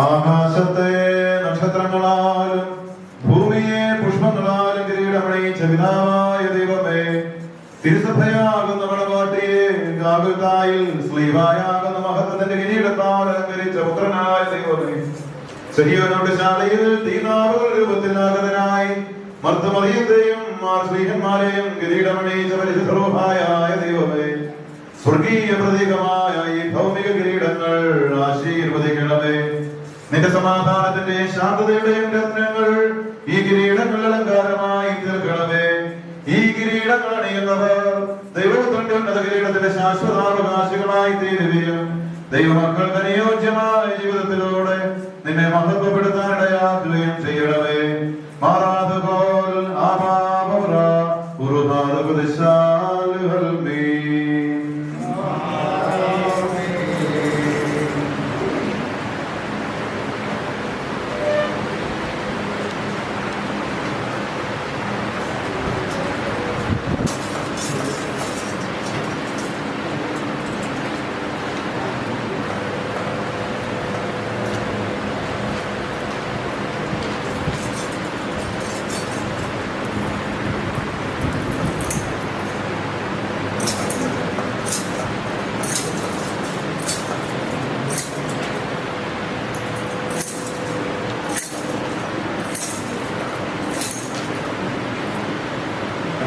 ആകാശത്തെ നക്ഷത്രങ്ങളാലും ഭൂമിയെ പുഷ്പങ്ങളാലും കിരീടമണിയിച്ച പിതാവായ ദൈവമേ തിരുസഭയാകുന്ന മണവാട്ടിയെ ഗാഗുതായിൽ സ്ലീവായാകുന്ന മഹത്വത്തിന്റെ കിരീടത്താൽ അലങ്കരിച്ച പുത്രനായ ദൈവമേ ശരിയോനോട് ശാലയിൽ തീനാവുകൾ രൂപത്തിലാകതനായി മർദ്ദമറിയത്തെയും ശ്രീഹന്മാരെയും കിരീടമണിയിച്ച പരിശുദ്ധരൂപായ ദൈവമേ സ്വർഗീയ പ്രതീകമായ ഈ ഭൗമിക കിരീടങ്ങൾ ആശീർവദിക്കണമേ നിന്റെ സമാധാനത്തിന്റെ ശാന്തതയുടെയും രത്നങ്ങൾ ഈ കിരീടങ്ങൾ അലങ്കാരമായി തീർക്കണമേ. ഈ കിരീടങ്ങൾ അണിയുന്നവർ ദൈവത്തിന്റെ ഉന്നത കിരീടത്തിന്റെ ശാശ്വതാവകാശികളായി തീരുകയും ദൈവമക്കൾക്ക് അനുയോജ്യമായ ജീവിതത്തിലൂടെ നിന്നെ മഹത്വപ്പെടുത്താനിടയാക്കുകയും ചെയ്യണമേ. മാറാതെ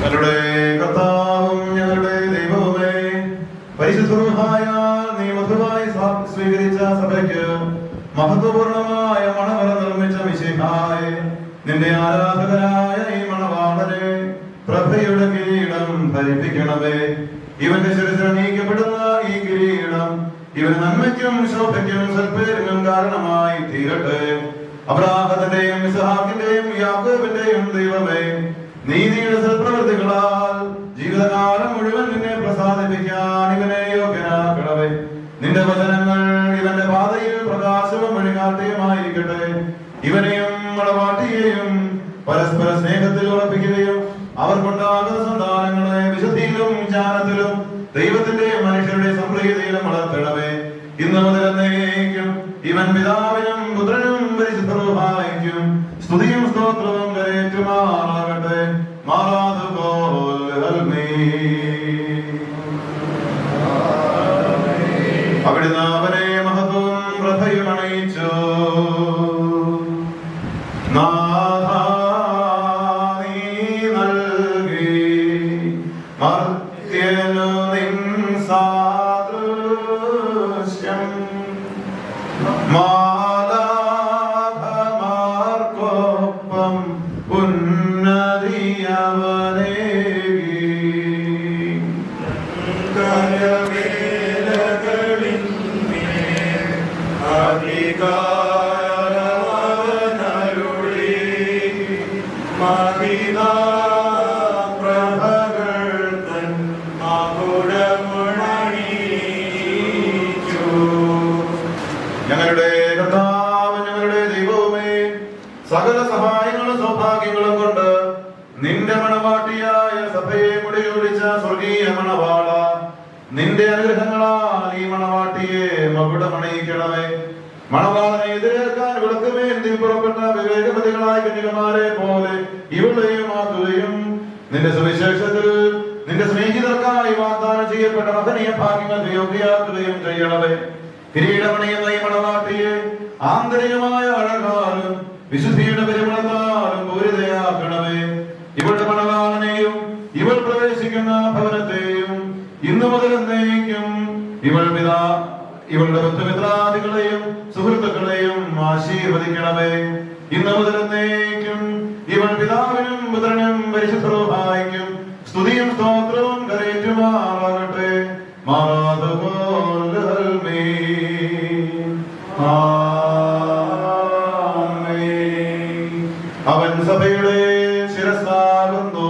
ഞങ്ങളുടെ കർത്താവും ഞങ്ങളുടെ ദൈവവുമേ പരിശുദ്ധമായ നീ മധുവായി സ്വീകരിച്ച സഭയ്ക്ക് മഹത്വപൂർണമായ മണവര നിർമ്മിച്ച വിശേഷായ നിന്റെ ആരാധകരായ ഈ മണവാളനെ പ്രഭയുടെ കിരീടം ധരിപ്പിക്കണമേ. ഇവന്റെ ശിരസിൽ ഈ കിരീടം ഇവന് നന്മയ്ക്കും ശോഭയ്ക്കും സൽപ്പേരിനും കാരണമായി തീരട്ടെ. അബ്രാഹത്തിന്റെയും ഇസഹാക്കിന്റെയും യാക്കോബിന്റെയും ദൈവമേ നീതിയുടെ സൽപ്രവൃത്തികളാൽ ജീവിതകാലം മുഴുവൻ നിന്നെ പ്രസാദിപ്പിക്കാൻ ഇവനെ യോഗ്യനാക്കണമേ. നിന്റെ വചനങ്ങൾ ഇവന്റെ പാതയിൽ പ്രകാശവും വഴികാട്ടിയുമായിരിക്കട്ടെ ഇവനെയും മണവാട്ടിയെയും പരസ്പര സ്നേഹത്തിൽ ഉറപ്പിക്കുകയും അവർക്കുണ്ടാകുന്ന സന്താനങ്ങളെ വിശുദ്ധിയിലും ജ്ഞാനത്തിലും ദൈവത്തിന്റെ മനുഷ്യരുടെ സംപ്രീതിയിലും വളർത്തണമേ. ഇന്ന് മുതൽ ഇവൻ പിതാവിനും പുത്രനും Ma സഹായങ്ങളും സൗഭാഗ്യങ്ങളും കൊണ്ട് നിന്റെ മണവാട്ടിയായ സഭയെ മുടിയൊടിച്ച സ്വർഗീയ മണവാള നിന്റെ അനുഗ്രഹങ്ങളാൽ ഈ മണവാട്ടിയെ മകുടമണിയിക്കണമേ. മണവാളനെ എതിരേൽക്കാൻ വിളക്കുവേണ്ടി പുറപ്പെട്ട വിവേകപതികളായ കന്യകമാരെ പോലെ ഇവളെയും ആക്കുകയും നിന്റെ സുവിശേഷത്തിൽ നിന്റെ സ്നേഹിതർക്കായി വാഗ്ദാനം ചെയ്യപ്പെട്ട മഹനീയ ഭാഗ്യങ്ങൾ യോഗ്യയാക്കുകയും ചെയ്യണമേ. കിരീടമണിയുന്ന ഈ മണവാട്ടിയെ ആന്തരികമായ അഴകാലും വിശുദ്ധിയുടെ പെരുമണത്താലും പൂരിതയാക്കണമേ. ഇവളുടെ മണവാളനെയും ഇവൾ പ്രവേശിക്കുന്ന ഭവനത്തെയും ഇന്നു മുതൽ എന്നേക്കും ഇവൾ പിതാ ഇവളുടെ ബന്ധുമിത്രാദികളെയും സുഹൃത്തുക്കളെയും ആശീർവദിക്കണമേ. ഇന്നു മുതൽ എന്നേക്കും ഇവൾ പിതാവിനും പുത്രനും പരിശുദ്ധവും സ്തുതിയും സ്തോത്രവും കരേറ്റുമാറാകട്ടെ അവൻ സഭയുടെ ശിരസാകുന്നു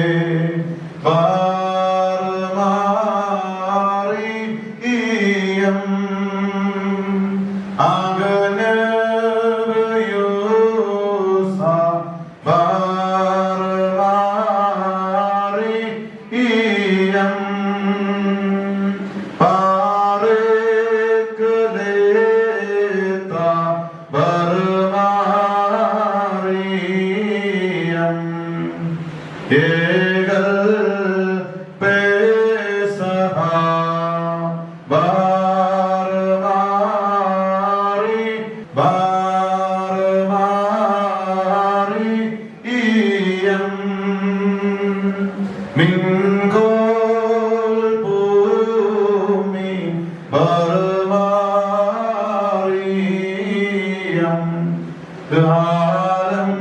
കാലം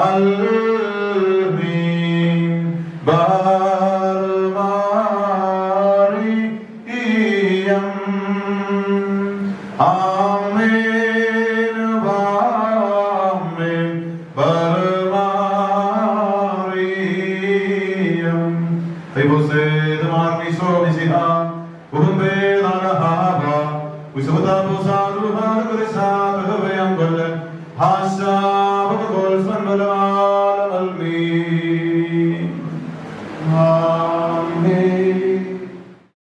അൽമീൻ ബാർമാറി